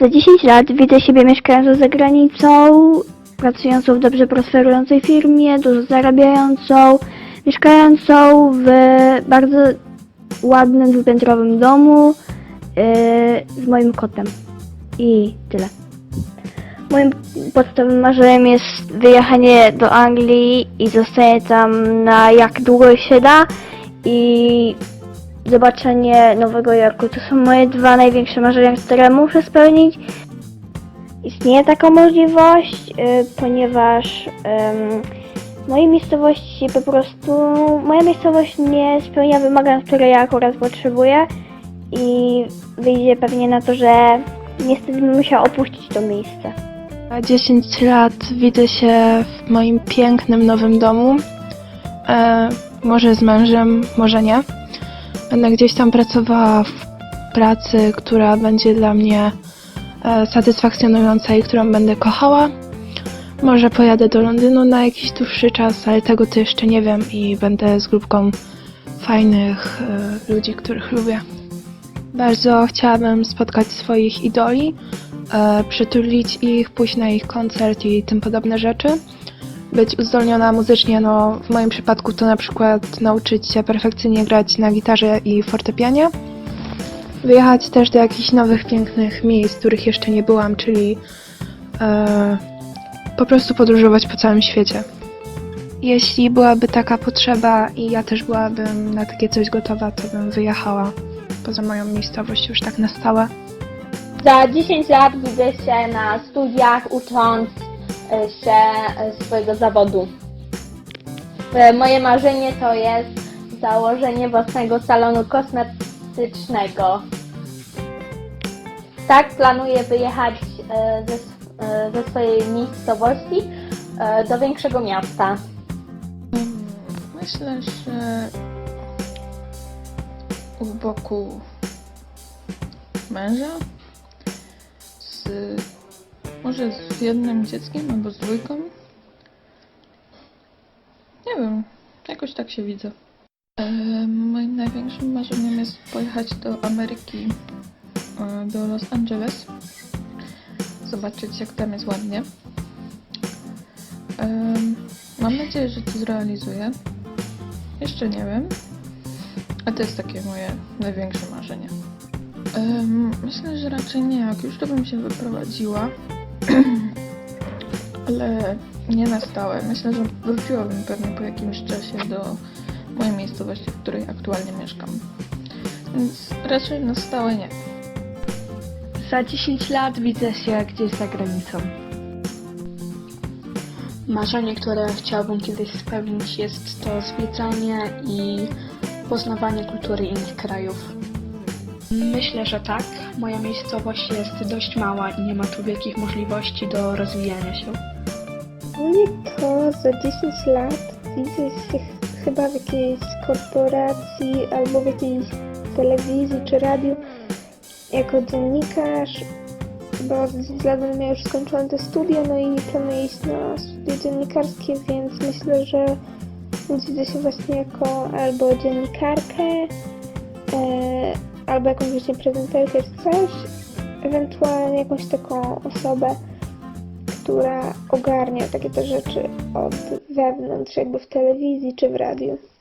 Za 10 lat widzę siebie mieszkającą za granicą, pracującą w dobrze prosperującej firmie, dużo zarabiającą, mieszkającą w bardzo ładnym, dwupiętrowym domu yy, z moim kotem. I tyle. Moim podstawowym marzeniem jest wyjechanie do Anglii i zostanie tam na jak długo się da i zobaczenie Nowego Jorku. To są moje dwa największe marzenia, które muszę spełnić. Istnieje taka możliwość, y, ponieważ w miejscowości po prostu moja miejscowość nie spełnia wymagań, które ja akurat potrzebuję i wyjdzie pewnie na to, że niestety musiała opuścić to miejsce. Za 10 lat widzę się w moim pięknym nowym domu. E, może z mężem, może nie. Będę gdzieś tam pracowała w pracy, która będzie dla mnie e, satysfakcjonująca i którą będę kochała. Może pojadę do Londynu na jakiś dłuższy czas, ale tego to jeszcze nie wiem i będę z grupką fajnych e, ludzi, których lubię. Bardzo chciałabym spotkać swoich idoli, e, przytulić ich, pójść na ich koncert i tym podobne rzeczy. Być uzdolniona muzycznie, no w moim przypadku to na przykład nauczyć się perfekcyjnie grać na gitarze i fortepianie. Wyjechać też do jakichś nowych, pięknych miejsc, których jeszcze nie byłam, czyli e, po prostu podróżować po całym świecie. Jeśli byłaby taka potrzeba i ja też byłabym na takie coś gotowa, to bym wyjechała poza moją miejscowość już tak na stałe. Za 10 lat widzę się na studiach, ucząc się swojego zawodu. E, Moje marzenie to jest założenie własnego salonu kosmetycznego. Tak, planuję wyjechać e, ze, e, ze swojej miejscowości do większego miasta. Myślę, że u boku męża z może z jednym dzieckiem albo z dwójką. Nie wiem, jakoś tak się widzę. E, moim największym marzeniem jest pojechać do Ameryki, e, do Los Angeles. Zobaczyć jak tam jest ładnie. Mam nadzieję, że to zrealizuję. Jeszcze nie wiem. A to jest takie moje największe marzenie. Myślę, że raczej nie. Jak już to bym się wyprowadziła. Ale nie na stałe. Myślę, że wróciłabym pewnie po jakimś czasie do mojej miejscowości, w której aktualnie mieszkam. Więc raczej na stałe nie. Za 10 lat widzę się gdzieś za granicą. Marzenie, które chciałabym kiedyś spełnić, jest to zwiedzanie i poznawanie kultury innych krajów. Myślę, że tak. Moja miejscowość jest dość mała i nie ma tu wielkich możliwości do rozwijania się. To za 10 lat widzę się ch- chyba w jakiejś korporacji albo w jakiejś telewizji czy radiu jako dziennikarz, bo ze względu na już skończyłam te studia, no i planuję iść na studia dziennikarskie, więc myślę, że widzę się właśnie jako albo dziennikarkę, e, albo jakąś właśnie prezenterkę czy coś, ewentualnie jakąś taką osobę, która ogarnia takie te rzeczy od wewnątrz, jakby w telewizji czy w radiu.